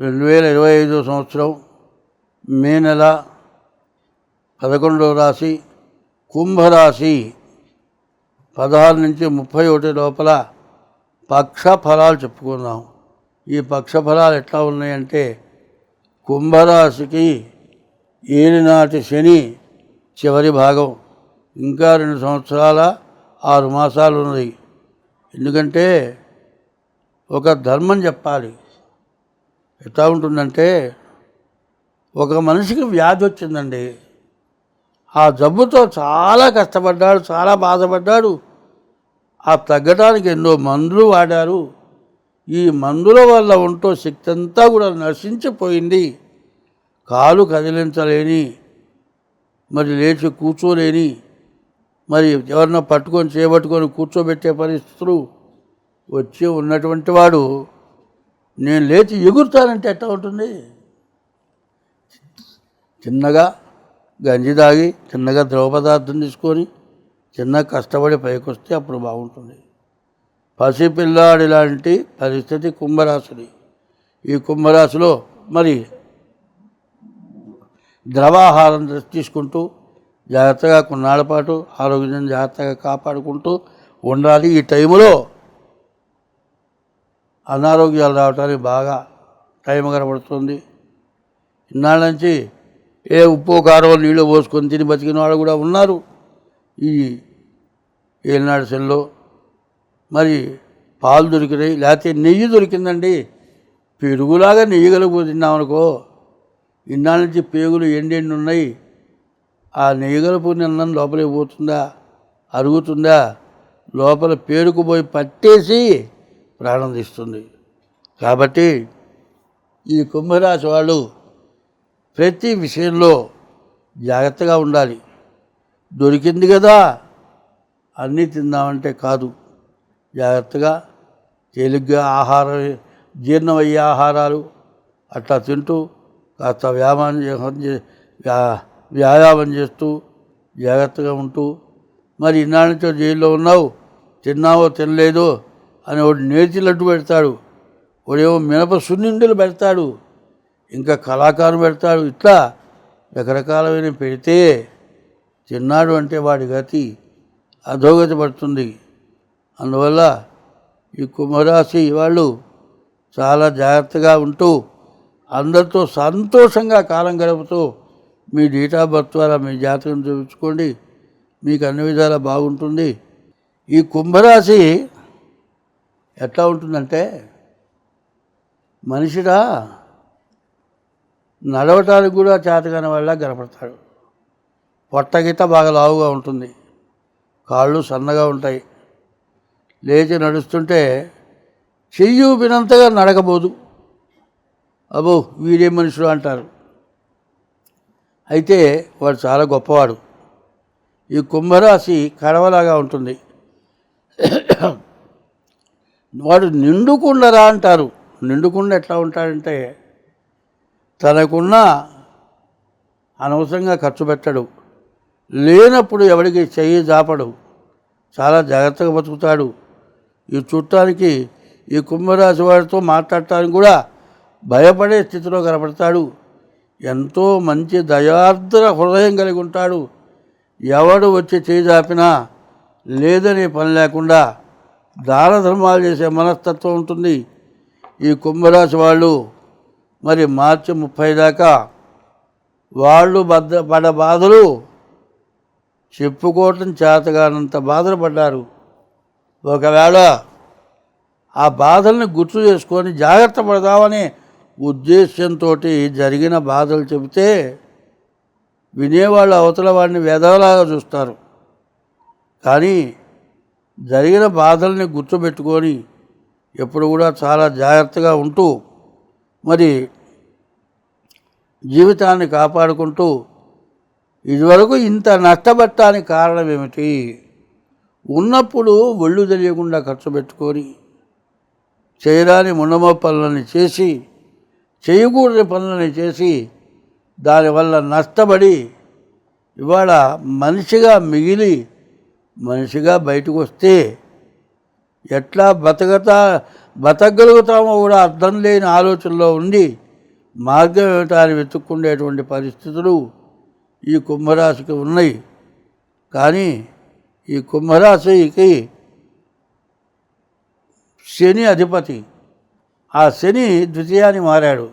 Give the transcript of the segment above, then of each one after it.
రెండు వేల ఇరవై ఐదో సంవత్సరం మే నెల పదకొండవ రాశి కుంభరాశి పదహారు నుంచి ముప్పై ఒకటి లోపల పక్ష ఫలాలు చెప్పుకుందాం. ఈ పక్ష ఫలాలు ఎట్లా ఉన్నాయంటే కుంభరాశికి ఏలినాటి శని చివరి భాగం. ఇంకా రెండు సంవత్సరాల ఆరు మాసాలు ఉన్నది. ఎందుకంటే ఒక ధర్మం చెప్పాలి. ఎట్లా ఉంటుందంటే ఒక మనిషికి వ్యాధి వచ్చిందండి. ఆ జబ్బుతో చాలా కష్టపడ్డాడు చాలా బాధపడ్డాడు. ఆ తగ్గడానికి ఎన్నో మందులు వాడారు. ఈ మందుల వల్ల ఉంటూ శక్తి అంతా కూడా నశించిపోయింది. కాలు కదిలించలేని మరి లేచి కూర్చోలేని మరి ఎవరినో పట్టుకొని చేపట్టుకొని కూర్చోబెట్టే పరిస్థితులు వచ్చి ఉన్నటువంటి వాడు నేను లేచి ఎగురుతానంటే ఎట్లా ఉంటుంది? చిన్నగా గంజి తాగి చిన్నగా ద్రవ పదార్థం తీసుకొని చిన్న కష్టపడి పైకి వస్తే అప్పుడు బాగుంటుంది. పసిపిల్లాడి లాంటి పరిస్థితి కుంభరాశిది. ఈ కుంభరాశిలో మరి ద్రవాహారం తీసుకుంటూ జాగ్రత్తగా కొన్నాళ్ళ పాటు ఆరోగ్యం జాగ్రత్తగా కాపాడుకుంటూ ఉండాలి. ఈ టైంలో అనారోగ్యాలు రావడానికి బాగా టైం కనబడుతుంది. ఇన్నాళ్ళ నుంచి ఏ ఉప్పు కారం నీళ్ళు పోసుకొని తిని బతికిన వాళ్ళు కూడా ఉన్నారు ఈ ఏనాడు సెల్లో. మరి పాలు దొరికినాయి లేకపోతే నెయ్యి దొరికిందండి. పెరుగులాగా నెయ్యి కలుపు తిన్నామనుకో ఇన్నాళ్ళ నుంచి పేగులు ఎండెండి ఉన్నాయి. ఆ నెయ్యి కలుపు నిన్న లోపలికి పోతుందా అరుగుతుందా లోపల పేరుకుపోయి పట్టేసి ప్రాణం తీస్తుంది. కాబట్టి ఈ కుంభరాశి వాళ్ళు ప్రతి విషయంలో జాగ్రత్తగా ఉండాలి. దొరికింది కదా అన్నీ తిందామంటే కాదు. జాగ్రత్తగా తేలిగ్గా ఆహారం జీర్ణమయ్యే ఆహారాలు అట్లా తింటూ కాస్త వ్యాయామం చే- వ్యాయామం చేస్తూ జాగ్రత్తగా ఉంటూ మరి ఇన్నాళ్ళతో జైల్లో ఉన్నావు తిన్నావో తినలేదో అని వాడు నేర్చి లడ్డు పెడతాడు. వాడేమో మినప సున్నిండులు పెడతాడు. ఇంకా కళాకారం పెడతాడు ఇట్లా రకరకాలమైన పెడితే తిన్నాడు అంటే వాడి గతి అధోగతి పడుతుంది. అందువల్ల ఈ కుంభరాశి వాళ్ళు చాలా జాగ్రత్తగా ఉంటూ అందరితో సంతోషంగా కాలం గడుపుతూ మీ డేట్ ఆఫ్ బర్త్ ద్వారా మీ జాతకం చూపించుకోండి. మీకు అన్ని విధాలా బాగుంటుంది. ఈ కుంభరాశి ఎట్లా ఉంటుందంటే మనిషిరా నడవటానికి కూడా చేతగాని వాళ్ళ కనపడతాడు. పొట్టగిత బాగా లావుగా ఉంటుంది. కాళ్ళు సన్నగా ఉంటాయి. లేచి నడుస్తుంటే చెయ్యి ఊపినంతగా నడకబోదు అబో వీడే మనుషులు అంటారు. అయితే వాడు చాలా గొప్పవాడు. ఈ కుంభరాశి కడవలాగా ఉంటుంది. వాడు నిండుకుండరా అంటారు. నిండుకుండ ఎట్లా ఉంటాడంటే తనకున్న అనవసరంగా ఖర్చు పెట్టడు. లేనప్పుడు ఎవడికి చెయ్యి జాపడు. చాలా జాగ్రత్తగా బతుకుతాడు. ఈ చుట్టానికి ఈ కుంభరాశి వాడితో మాట్లాడటానికి కూడా భయపడే స్థితిలో కనపడతాడు. ఎంతో మంచి దయార్ద్ర హృదయం కలిగి ఉంటాడు. ఎవడు వచ్చి చేయి జాపినా లేదనే పని లేకుండా దాన ధర్మాలు చేసే మనస్తత్వం ఉంటుంది. ఈ కుంభరాశి వాళ్ళు మరి మార్చి ముప్పై దాకా వాళ్ళు బద్ద పడ బాధలు చెప్పుకోవటం చేతగానంత బాధలు పడ్డారు. ఒకవేళ ఆ బాధల్ని గుర్తు చేసుకొని జాగ్రత్త పడదామనే ఉద్దేశంతో జరిగిన బాధలు చెబితే వినేవాళ్ళు అవతల వాడిని వేదవలాగా చూస్తారు. కానీ జరిగిన బాధల్ని గుర్తుపెట్టుకొని ఎప్పుడు కూడా చాలా జాగ్రత్తగా ఉంటూ మరి జీవితాన్ని కాపాడుకుంటూ ఇదివరకు ఇంత నష్టపడటానికి కారణం ఏమిటి? ఉన్నప్పుడు ఒళ్ళు తెలియకుండా ఖర్చు పెట్టుకొని చేయరాని మునమ పనులని చేసి చేయకూడని పనులని చేసి దానివల్ల నష్టపడి ఇవాళ మనిషిగా మిగిలి మనిషిగా బయటకు వస్తే ఎట్లా బతకతా బతకగలుగుతామో కూడా అర్థం లేని ఆలోచనలో ఉండి మార్గం ఏమిటా అని వెతుక్కుండేటువంటి పరిస్థితులు ఈ కుంభరాశికి ఉన్నాయి. కానీ ఈ కుంభరాశికి శని అధిపతి. ఆ శని ద్వితీయాన్ని మారాడు.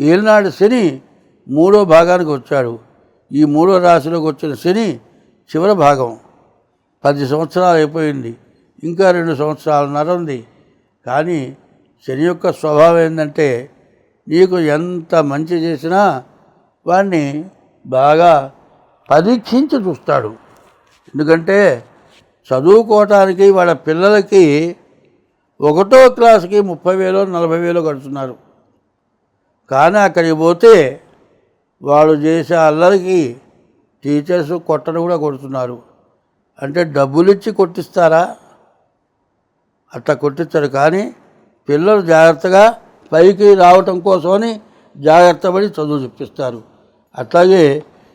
ఏనాడు శని మూడో భాగానికి వచ్చాడు. ఈ మూడో రాశిలోకి వచ్చిన శని చివరి భాగం. పది సంవత్సరాలు అయిపోయింది. ఇంకా రెండు సంవత్సరాలన్నర ఉంది కానీ శని యొక్క స్వభావం ఏంటంటే నీకు ఎంత మంచి చేసినా వాడిని బాగా పరీక్షించి చూస్తాడు. ఎందుకంటే చదువుకోవటానికి వాళ్ళ పిల్లలకి ఒకటో క్లాస్కి ముప్పై వేలు నలభై వేలు కడుతున్నారు. కానీ అక్కడికి పోతే వాళ్ళు చేసే అల్లరికి టీచర్స్ కొట్టను కూడా కొడుతున్నారు. అంటే డబ్బులు ఇచ్చి కొట్టిస్తారా? అట్లా కొట్టిస్తారు. కానీ పిల్లలు జాగ్రత్తగా పైకి రావటం కోసమని జాగ్రత్త పడి చదువు చెప్పిస్తారు. అట్లాగే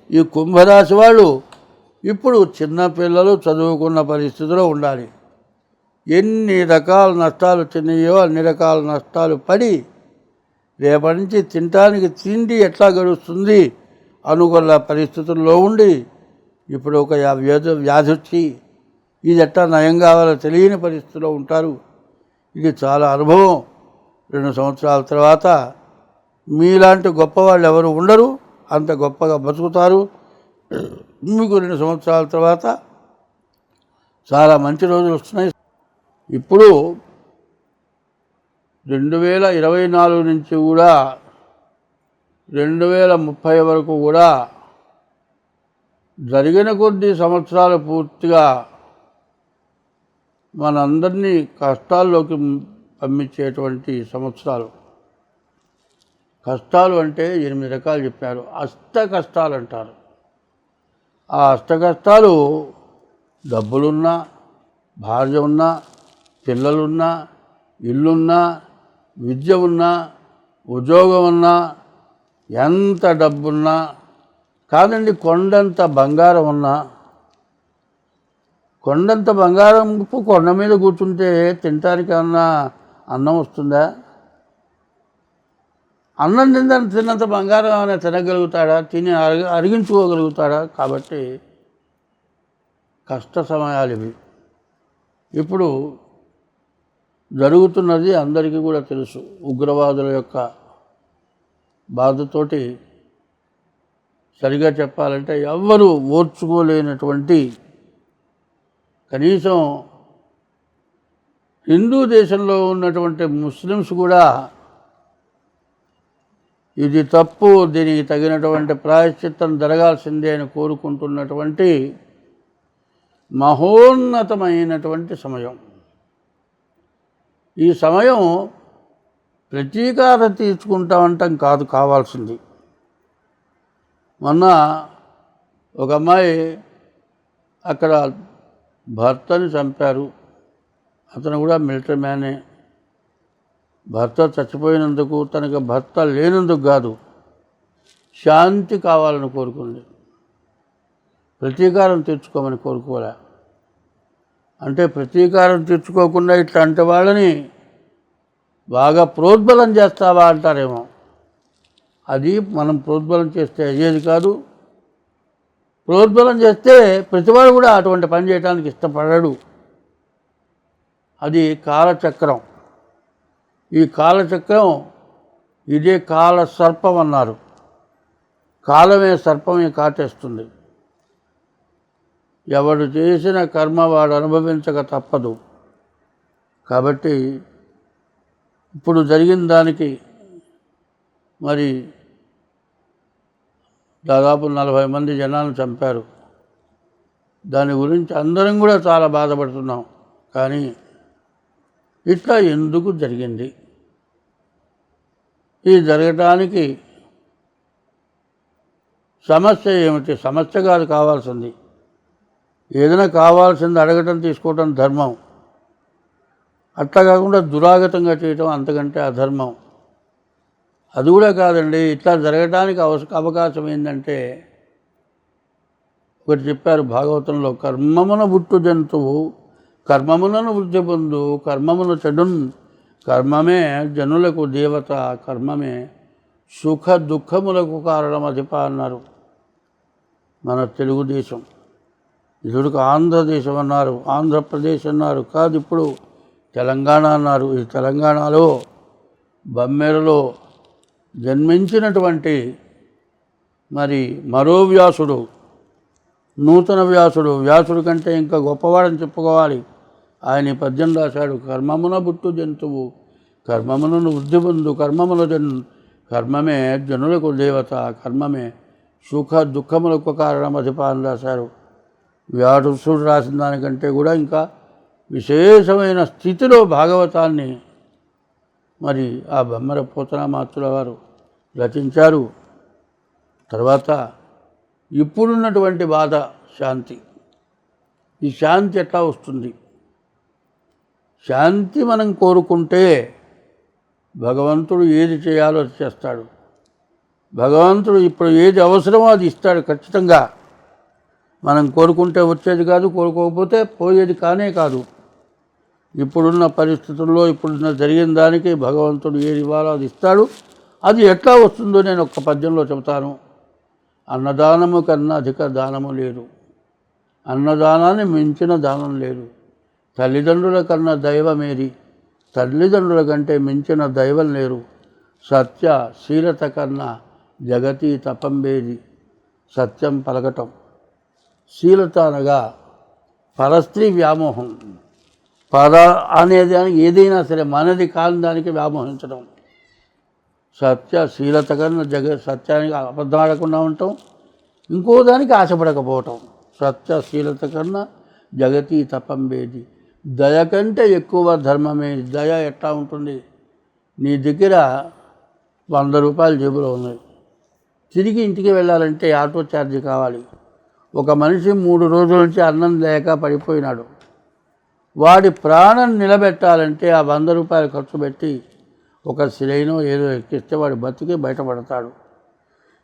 ఈ కుంభరాశి వాళ్ళు ఇప్పుడు చిన్నపిల్లలు చదువుకున్న పరిస్థితిలో ఉండాలి. ఎన్ని రకాల నష్టాలు వచ్చినాయో అన్ని రకాల నష్టాలు పడి రేపటి నుంచి తినటానికి తిండి ఎట్లా గడుస్తుంది అనుకున్న పరిస్థితుల్లో ఉండి ఇప్పుడు ఒక వ్యాధి వ్యాధి వచ్చి ఇది ఎట్టా నయం కావాలో తెలియని పరిస్థితిలో ఉంటారు. ఇది చాలా అనుభవం. రెండు సంవత్సరాల తర్వాత మీలాంటి గొప్పవాళ్ళు ఎవరు ఉండరు అంత గొప్పగా బతుకుతారు. మీకు రెండు సంవత్సరాల తర్వాత చాలా మంచి రోజులు వస్తున్నాయి. ఇప్పుడు రెండు వేల ఇరవై నాలుగు నుంచి కూడా రెండు వేల ముప్పై వరకు కూడా జరిగిన కొద్ది సంవత్సరాలు పూర్తిగా మనందరినీ కష్టాల్లోకి పంపించేటువంటి సంవత్సరాలు. కష్టాలు అంటే ఎనిమిది రకాలు చెప్పారు. అష్ట కష్టాలు అంటారు ఆ అష్ట కష్టాలు డబ్బులున్నా భార్య ఉన్నా పిల్లలున్నా ఇల్లున్నా విద్య ఉన్నా ఉద్యోగం ఉన్నా ఎంత డబ్బున్నా కాదండి కొండంత బంగారం ఉన్నా కొండంత బంగారం కొండ మీద కూర్చుంటే తినటానికన్నా అన్నం వస్తుందా? అన్నం తిన్న తిన్నంత బంగారం ఏమైనా తినగలుగుతాడా? తిని అరిగి అరిగించుకోగలుగుతాడా? కాబట్టి కష్ట సమయాలు ఇవి. ఇప్పుడు జరుగుతున్నది అందరికీ కూడా తెలుసు ఉగ్రవాదుల యొక్క బాధతోటి సరిగా చెప్పాలంటే ఎవ్వరూ ఓర్చుకోలేనటువంటి కనీసం హిందూ దేశంలో ఉన్నటువంటి ముస్లిమ్స్ కూడా ఇది తప్పు దీనికి తగినటువంటి ప్రాయశ్చిత్తం జరగాల్సిందే అని కోరుకుంటున్నటువంటి మహోన్నతమైనటువంటి సమయం. ఈ సమయం ప్రతీకారం తీర్చుకుంటామంటాం కాదు కావాల్సింది. మొన్న ఒక అమ్మాయి అక్కడ భర్తని చంపారు. అతను కూడా మిలిటరీ మ్యానే. భర్త చచ్చిపోయినందుకు తనకు భర్త లేనందుకు కాదు శాంతి కావాలని కోరుకుంది. ప్రతీకారం తీర్చుకోమని కోరుకోలే. అంటే ప్రతీకారం తీర్చుకోకుండా ఇట్లాంటి వాళ్ళని బాగా ప్రోద్బలం చేస్తావా అంటారేమో. అది మనం ప్రోద్బలం చేస్తే అయ్యేది కాదు. ప్రోద్బలం చేస్తే ప్రతివాడు కూడా అటువంటి పని చేయడానికి ఇష్టపడడు. అది కాలచక్రం. ఈ కాలచక్రం ఇదే కాల సర్పం అన్నారు. కాలమే సర్పమే కాటేస్తుంది. ఎవడు చేసిన కర్మ వాడు అనుభవించక తప్పదు. కాబట్టి ఇప్పుడు జరిగిన దానికి మరి దాదాపు నలభై మంది జనాలను చంపారు. దాని గురించి అందరం కూడా చాలా బాధపడుతున్నాం. కానీ ఇట్లా ఎందుకు జరిగింది? ఇది జరగటానికి సమస్య ఏమిటి? సమస్య కాదు కావాల్సింది. ఏదైనా కావాల్సింది అడగటం తీసుకోవటం ధర్మం. అట్లా కాకుండా దురాగతంగా చేయటం అంతకంటే అధర్మం. అది కూడా కాదండి. ఇట్లా జరగడానికి అవస అవకాశం ఏంటంటే ఒకటి చెప్పారు భాగవతంలో కర్మమున పుట్టు జంతువు కర్మములను వృద్ధి పొందు కర్మమున చెడున్ కర్మమే జనులకు దేవత కర్మమే సుఖ దుఃఖములకు కారణం అధిప అన్నారు. మన తెలుగుదేశం. ఇదివరకు ఆంధ్రదేశం అన్నారు ఆంధ్రప్రదేశ్ అన్నారు కాదు ఇప్పుడు తెలంగాణ అన్నారు. ఈ తెలంగాణలో బమ్మెరలో జన్మించినటువంటి మరి మరో వ్యాసుడు నూతన వ్యాసుడు. వ్యాసుడు కంటే ఇంకా గొప్పవాడని చెప్పుకోవాలి. ఆయన పద్యం రాశాడు కర్మమున బుట్టు జంతువు కర్మమునను వృద్ధి పొందు కర్మముల జన్ కర్మమే జనులకు దేవత కర్మమే సుఖ దుఃఖములకు కారణం అధిప రాశారు. వ్యాసుడు రాసిన దానికంటే కూడా ఇంకా విశేషమైన స్థితిలో భాగవతాన్ని మరి ఆ బొమ్మర పోతనామాతుల వారు రచించారు. తర్వాత ఇప్పుడున్నటువంటి బాధ శాంతి. ఈ శాంతి ఎట్లా వస్తుంది? శాంతి మనం కోరుకుంటే భగవంతుడు ఏది చేయాలో అది చేస్తాడు. భగవంతుడు ఇప్పుడు ఏది అవసరమో అది ఇస్తాడు ఖచ్చితంగా. మనం కోరుకుంటే వచ్చేది కాదు కోరుకోకపోతే పోయేది కానే కాదు. ఇప్పుడున్న పరిస్థితుల్లో ఇప్పుడున్న జరిగిన దానికి భగవంతుడు ఏది ఇవ్వాలో అది ఇస్తాడు? అది ఎట్లా వస్తుందో నేను ఒక్క పద్యంలో చెబుతాను. అన్నదానము కన్నా అధిక దానము లేదు. అన్నదానాన్ని మించిన దానం లేదు. తల్లిదండ్రుల కన్నా దైవమేది. తల్లిదండ్రుల కంటే మించిన దైవం లేరు. సత్య శీలత కన్నా జగతి తపంబేది. సత్యం పలకటం. శీలత అనగా పరస్త్రీ వ్యామోహం. పద అనేది ఏదైనా సరే మనది కాని దానికి వ్యామోహించడం. సత్య శీలత కన్నా జగ సత్యానికి అబద్ధం ఆడకుండా ఉండటం ఇంకో దానికి ఆశపడకపోవటం. సత్య శీలత కన్నా జగతి తపంబేది. దయ కంటే ఎక్కువ ధర్మమే. దయ ఎట్లా ఉంటుంది? నీ దగ్గర వంద రూపాయలు జేబులో ఉన్నాయి. తిరిగి ఇంటికి వెళ్ళాలంటే ఆటో ఛార్జ్ కావాలి. ఒక మనిషి మూడు రోజుల నుంచి అన్నం లేక పడిపోయినాడు. వాడి ప్రాణం నిలబెట్టాలంటే ఆ వంద రూపాయలు ఖర్చు పెట్టి ఒక సిలైనో ఏదో ఎక్కిస్తే వాడు బతికి బయటపడతాడు.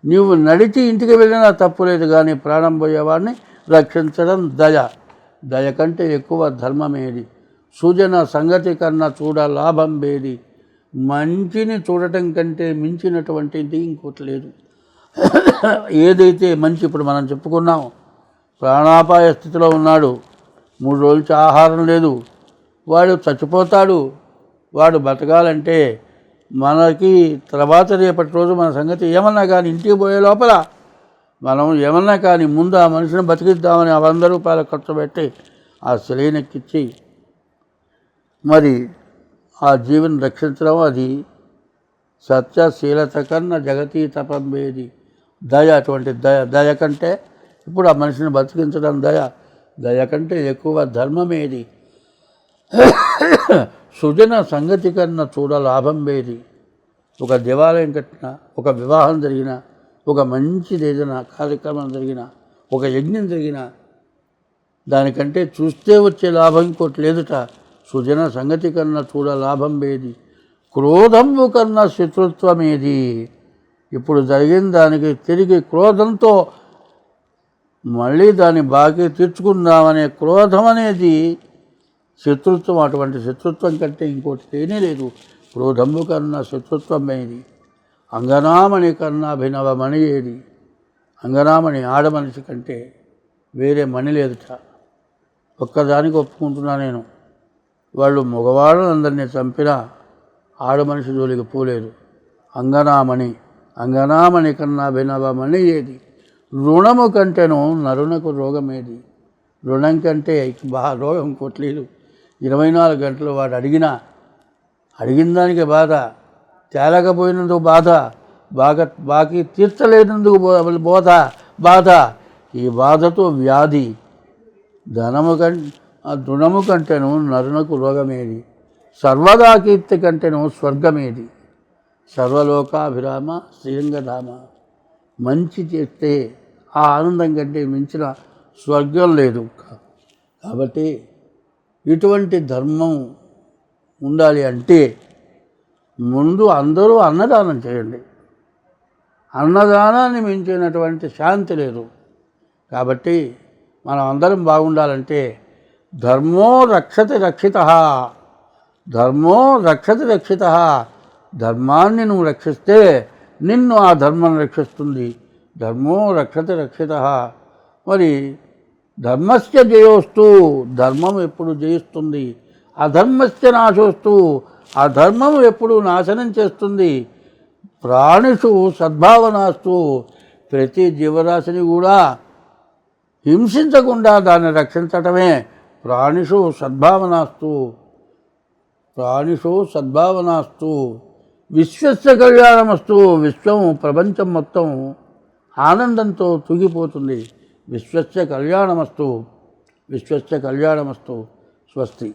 నువ్వు నడిచి ఇంటికి వెళ్ళినా తప్పు లేదు కానీ ప్రాణం పోయేవాడిని రక్షించడం దయ. దయ కంటే ఎక్కువ ధర్మమేది సూచన సంగతి కన్నా చూడ లాభం వేది మంచిని చూడటం కంటే మించినటువంటిది ఇంకోటి లేదు. ఏదైతే మంచి ఇప్పుడు మనం చెప్పుకున్నాం ప్రాణాపాయ స్థితిలో ఉన్నాడు. మూడు రోజుల నుంచి ఆహారం లేదు. వాడు చచ్చిపోతాడు. వాడు బతకాలంటే మనకి తర్వాత రేపటి రోజు మన సంగతి ఏమన్నా కానీ ఇంటికి పోయే లోపల మనం ఏమన్నా కానీ ముందు ఆ మనిషిని బతికిద్దామని ఆ వంద రూపాయలు ఖర్చు పెట్టి ఆ శిలైనెక్కిచ్చి మరి ఆ జీవిని రక్షించడం అది సత్యశీలత కన్నా జగతీ తపంబేది దయ అటువంటి దయ దయ కంటే ఇప్పుడు ఆ మనిషిని బతికించడం దయ. దయ కంటే ఎక్కువ ధర్మమేది? సుజన సంగతి కన్నా చూడ లాభం వేది? ఒక దేవాలయం కట్టిన ఒక వివాహం జరిగిన ఒక మంచిది ఏదైనా కార్యక్రమం జరిగిన ఒక యజ్ఞం జరిగిన దానికంటే చూస్తే వచ్చే లాభం ఇంకోటి లేదుట. సుజన సంగతి కన్నా చూడ లాభం వేది? క్రోధంబు కన్నా శత్రుత్వమేది? ఇప్పుడు జరిగిన దానికి తిరిగి క్రోధంతో మళ్ళీ దాన్ని బాకీ తీర్చుకుందామనే క్రోధం అనేది శత్రుత్వం అటువంటి శత్రుత్వం కంటే ఇంకోటి తేనే లేదు. క్రోధము కన్నా శత్రుత్వమైనది అంగనామణి కన్నా అభినవమణి ఏది? అంగనామణి ఆడమనిషి కంటే వేరే మణి లేదుట. ఒక్కదానికి ఒప్పుకుంటున్నా నేను. వాళ్ళు మగవాళ్ళందరినీ చంపినా ఆడమనిషి జోలికి పోలేదు. అంగనామణి అంగనామణి కన్నా భినవమణి ఏది? రుణము కంటేను నరునకు రోగమేది. రుణం కంటే బాగా రోగం కొట్లేదు ఇరవై నాలుగు గంటలు వాడు అడిగినా అడిగిన దానికి బాధ తేలకపోయినందుకు బాధ బాగా బాకీ తీర్చలేనందుకు బోధ బాధ. ఈ బాధతో వ్యాధి ధనము కం ఆ రుణము కంటేను నరునకు రోగమేది. సర్వదా కీర్తి కంటేను స్వర్గమేది. సర్వలోకాభిరామ శ్రీరంగధామ. మంచి చేస్తే ఆ ఆనందం కంటే మించిన స్వర్గం లేదు. కాబట్టి ఇటువంటి ధర్మం ఉండాలి అంటే ముందు అందరూ అన్నదానం చేయండి. అన్నదానాన్ని మించినటువంటి శాంతి లేదు. కాబట్టి మనం అందరం బాగుండాలంటే ధర్మో రక్షతి రక్షిత ధర్మో రక్షతి రక్షిత ధర్మాన్ని నువ్వు రక్షిస్తే నిన్ను ఆ ధర్మం రక్షిస్తుంది. ధర్మో రక్షత రక్షిత. మరి ధర్మస్య జయోస్తు ధర్మం ఎప్పుడు జయిస్తుంది? అధర్మస్య నాశోస్తు అధర్మం ఎప్పుడు నాశనం చేస్తుంది? ప్రాణిషు సద్భావనాస్తు ప్రతి జీవరాశిని కూడా హింసించకుండా దాన్ని రక్షించటమే ప్రాణిషు సద్భావనాస్తు. ప్రాణిషు సద్భావనాస్తు. విశ్వస్య కళ్యాణమస్తు విశ్వం ప్రపంచం మొత్తం ఆనందంతో తూగిపోతుంది. విశ్వస్య కళ్యాణమస్తు విశ్వస్య కళ్యాణమస్తు స్వస్తి.